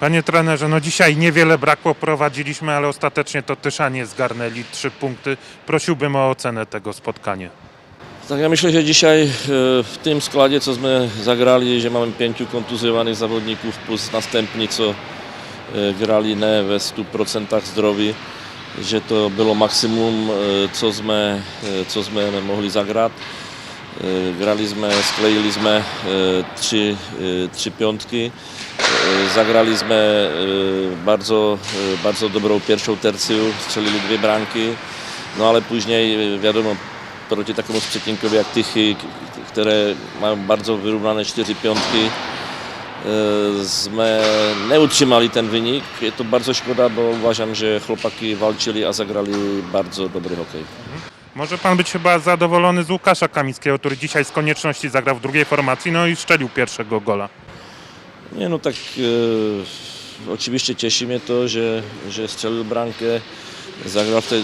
Panie trenerze, no dzisiaj niewiele brakło, prowadziliśmy, ale ostatecznie to Tyszanie zgarnęli trzy punkty. Prosiłbym o ocenę tego spotkania. Tak, ja myślę, że dzisiaj e, w tym składzie, co my zagrali, że mamy pięciu kontuzjowanych zawodników plus następni, co e, grali nie we 100% zdrowi, że to było maksimum, e, co my, e, co my mogli zagrać. E, Graliśmy, skleiliśmy e, trzy, e, trzy piątki. Zagraliśmy bardzo, bardzo dobrą pierwszą tercję, strzelili dwie bramki. No ale później wiadomo, proti takému przeciwnikowi jak Tychy, które mają bardzo wyrównane cztery piątki, e, sme neutrzymali ten wynik. Je to bardzo szkoda, bo uważam, że chłopaki walczyli, a zagrali bardzo dobry hokej. Może pan być chyba zadowolony z Łukasza Kamickiego, który dzisiaj z konieczności zagrał w drugiej formacji, no i szczelił pierwszego gola. Nie no tak e, oczywiście cieszy mnie to, że, że strzelił bramkę, zagrał w tej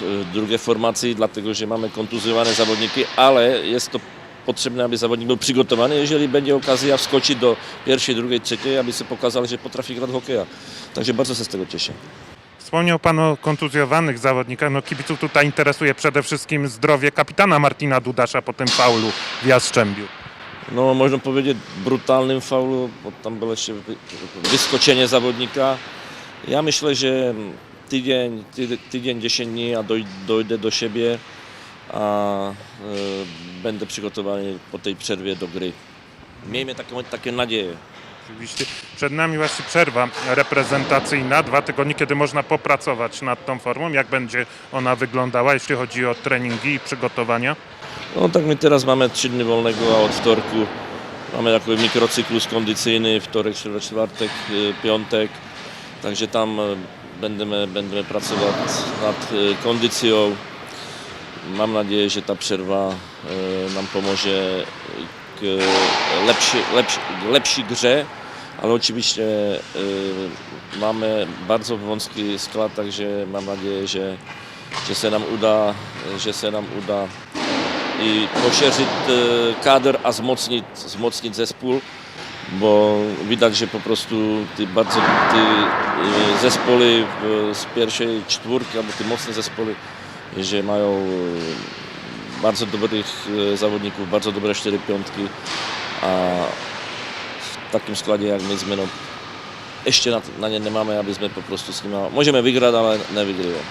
w drugiej formacji, dlatego że mamy kontuzjowane zawodniki, ale jest to potrzebne, aby zawodnik był przygotowany, jeżeli będzie okazja wskoczyć do pierwszej, drugiej, trzeciej, aby sobie pokazał, że potrafi grać w hokeja. Także bardzo się z tego cieszę. Wspomniał pan o kontuzjowanych zawodnikach. No kibiców tutaj interesuje przede wszystkim zdrowie kapitana Martina Dudasza po tym faulu w Jastrzębiu. No można powiedzieć brutalnym faulu, bo tam było wy- wyskoczenie zawodnika. Ja myślę, że tydzień, ty- tydzień 10 dni, a doj, dojdę do siebie, a e, będę przygotowany po tej przerwie do gry. Miejmy taką, takie nadzieję. Oczywiście przed nami właśnie przerwa reprezentacyjna, dwa tygodnie, kiedy można popracować nad tą formą. Jak będzie ona wyglądała, jeśli chodzi o treningi i przygotowania? No tak my teraz mamy 3 dni wolnego, a od wtorku mamy taki mikrocyklus kondycyjny, wtorek, środa, czwartek, y, piątek. Także tam e, będziemy, będziemy pracować nad e, kondycją. Mam nadzieję, że ta przerwa nam pomoże k lepszy, lepszy, lepszej grze, ale oczywiście e, mamy bardzo wąski skład, także mam nadzieję, że, że się nam uda, że się nam uda i poszerzyć e, kadr, a wzmocnić, wzmocnić zespół, bo widać, że po prostu ty bardzo ty e, zespoły z pierwszej czwórki, albo te mocne zespoły, że mają bardzo dobrych e, zawodników, bardzo dobre cztery piątki, a w takim składzie jak my zmieną jeszcze na, na nie nie mamy, abyśmy po prostu z nimi, możemy wygrać, ale nie wygrywać.